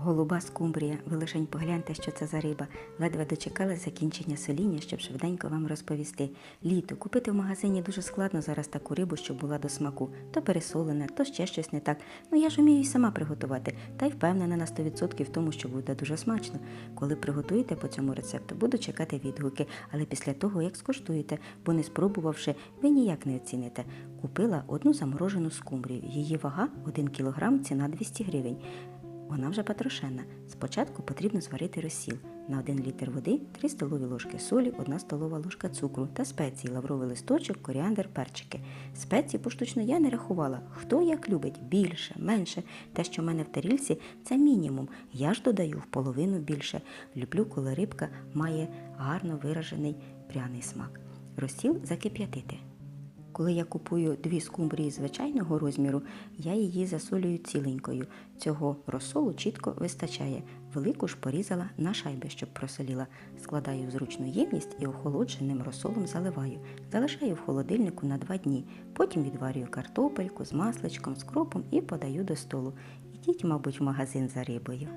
Голуба скумбрія, ви лишень погляньте, що це за риба. Ледве дочекалась закінчення соління, щоб швиденько вам розповісти. Літо купити в магазині дуже складно зараз таку рибу, щоб була до смаку. То пересолене, то ще щось не так. Ну я ж умію і сама приготувати, та й впевнена на 100% в тому, що буде дуже смачно. Коли приготуєте по цьому рецепту, буду чекати відгуки, але після того, як скуштуєте, бо не спробувавши, ви ніяк не оціните. Купила одну заморожену скумбрію. Її вага 1 кг, ціна 200 гривень. Вона вже потрошена. Спочатку потрібно зварити розсіл. На 1 літр води 3 столові ложки солі, 1 столова ложка цукру та спеції, лавровий листочок, коріандр, перчики. Спеції поштучно я не рахувала. Хто як любить більше, менше. Те, що в мене в тарільці, це мінімум. Я ж додаю в половину більше. Люблю, коли рибка має гарно виражений пряний смак. Розсіл закип'ятити. Коли я купую дві скумбрії звичайного розміру, я її засолюю ціленькою. Цього розсолу чітко вистачає. Велику ж порізала на шайби, щоб просоліла. Складаю в зручну ємність і охолодженим розсолом заливаю. Залишаю в холодильнику на два дні. Потім відварюю картопельку з масличком, з кропом і подаю до столу. Ідіть, мабуть, в магазин за рибою.